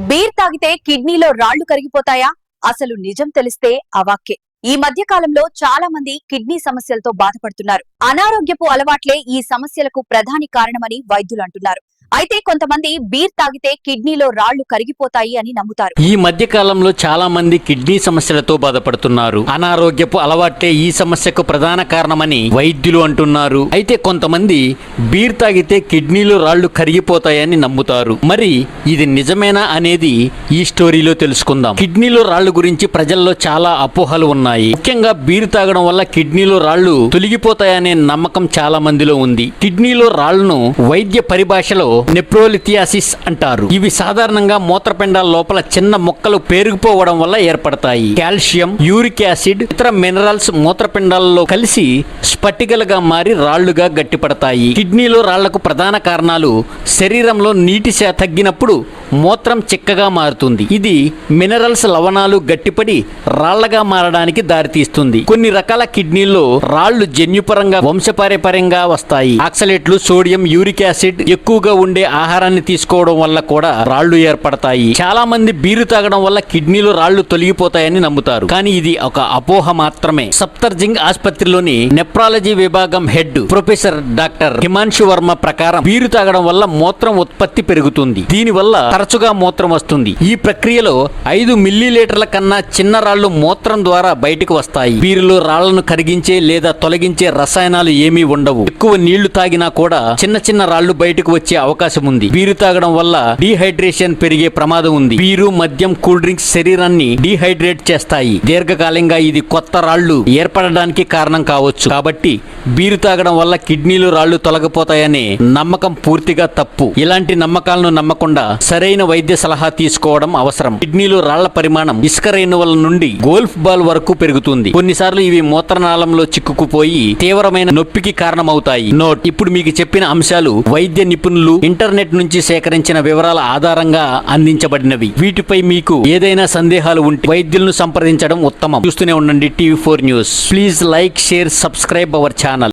Beer తాగితే కిడ్నీలో రాళ్ళు కరిగిపోతాయా? అసలు నిజం తెలిస్తే అవాక్కే ఈ మధ్య కాలంలో చాలా మంది కిడ్నీ సమస్యలతో బాధపడుతున్నారు. అనారోగ్యపు అలవాట్లే ఈ సమస్యలకు ప్రధాని కారణమని వైద్యులు అంటున్నారు. అయితే కొంతమంది బీర్ తాగితే కిడ్నీలో రాళ్ళు కరిగిపోతాయి అని నమ్ముతారు. ఈ మధ్య కాలంలో చాలా మంది కిడ్నీ సమస్యలతో బాధపడుతున్నారు. అనారోగ్యపు అలవాటే ఈ సమస్యకు ప్రధాన కారణమని వైద్యులు అంటున్నారు. అయితే కొంతమంది బీర్ తాగితే కిడ్నీలో రాళ్ళు కరిగిపోతాయని నమ్ముతారు. మరి ఇది నిజమేనా అనేది ఈ స్టోరీలో తెలుసుకుందాం. కిడ్నీలో రాళ్ళు గురించి ప్రజల్లో చాలా అపోహలు ఉన్నాయి. ముఖ్యంగా బీర్ తాగడం వల్ల కిడ్నీలో రాళ్ళు తొలగిపోతాయనే నమ్మకం చాలా మందిలో ఉంది. కిడ్నీలో రాళ్ళను వైద్య పరిభాషలో నెప్రోలిథియాసిస్ అంటారు. ఇవి సాధారణంగా మూత్రపిండాల లోపల చిన్న మొక్కలు పేరుకుపోవడం వల్ల ఏర్పడతాయి. కాల్షియం యూరిక్ యాసిడ్ ఇతర మినరల్స్ మూత్రపిండాలలో కలిసి స్ఫటికలుగా మారి రాళ్ళుగా గట్టిపడతాయి. కిడ్నీలో రాళ్ళకు ప్రధాన కారణాలు శరీరంలో నీటి తగ్గినప్పుడు మూత్రం చిక్కగా మారుతుంది. ఇది మినరల్స్ లవణాలు గట్టిపడి రాళ్ళగా మారడానికి దారితీస్తుంది. కొన్ని రకాల కిడ్నీల్లో రాళ్ళు జన్యుపరంగా వంశపారపర్యంగా వస్తాయి. ఆక్సలేట్లు సోడియం యూరిక్ యాసిడ్ ఎక్కువగా ఉండే ఆహారాన్ని తీసుకోవడం వల్ల కూడా రాళ్ళు ఏర్పడతాయి. చాలా మంది బీరు తాగడం వల్ల కిడ్నీలో రాళ్ళు తొలగిపోతాయని నమ్ముతారు. కానీ ఇది ఒక అపోహ మాత్రమే. సప్తర్జింగ్ ఆసుపత్రిలోని నెప్రాలజీ విభాగం head professor doctor Himanshu Varma ప్రకారం బీరు తాగడం వల్ల మూత్రం ఉత్పత్తి పెరుగుతుంది. దీనివల్ల తరచుగా మూత్రం వస్తుంది. ఈ ప్రక్రియలో ఐదు మిల్లీ లీటర్ల కన్నా చిన్న రాళ్ళు మూత్రం ద్వారా బయటకు వస్తాయి. వీరిలో రాళ్ళను కరిగించే లేదా తొలగించే రసాయనాలు ఏమీ ఉండవు. ఎక్కువ నీళ్ళు తాగినా కూడా చిన్న చిన్న రాళ్ళు బయటకు వచ్చే అవకాశం ఉంది. వీరు తాగడం వల్ల డీహైడ్రేషన్ పెరిగే ప్రమాదం ఉంది. వీరు మద్యం కూల్ డ్రింక్స్ శరీరాన్ని డీహైడ్రేట్ చేస్తాయి. దీర్ఘకాలంగా ఇది కొత్త రాళ్ళు ఏర్పడడానికి కారణం కావచ్చు. కాబట్టి బీరు తాగడం వల్ల కిడ్నీలు రాళ్ళు తొలగిపోతాయనే నమ్మకం పూర్తిగా తప్పు. ఇలాంటి నమ్మకాలను నమ్మకుండా సరైన వైద్య సలహా తీసుకోవడం అవసరం. కిడ్నీలో రాళ్ళ పరిమాణం ఇసుక రేణువుల నుండి గోల్ఫ్ బాల్ వరకు పెరుగుతుంది. కొన్నిసార్లు ఇవి మూత్రనాళంలో చిక్కుకుపోయి తీవ్రమైన నొప్పికి కారణమవుతాయి. నోట్. ఇప్పుడు మీకు చెప్పిన అంశాలు వైద్య నిపుణులు ఇంటర్నెట్ నుంచి సేకరించిన వివరాల ఆధారంగా అందించబడినవి. వీటిపై మీకు ఏదైనా సందేహాలు ఉంటే వైద్యులను సంప్రదించడం ఉత్తమం. చూస్తూనే ఉండండి TV four news. Please like share subscribe our channel.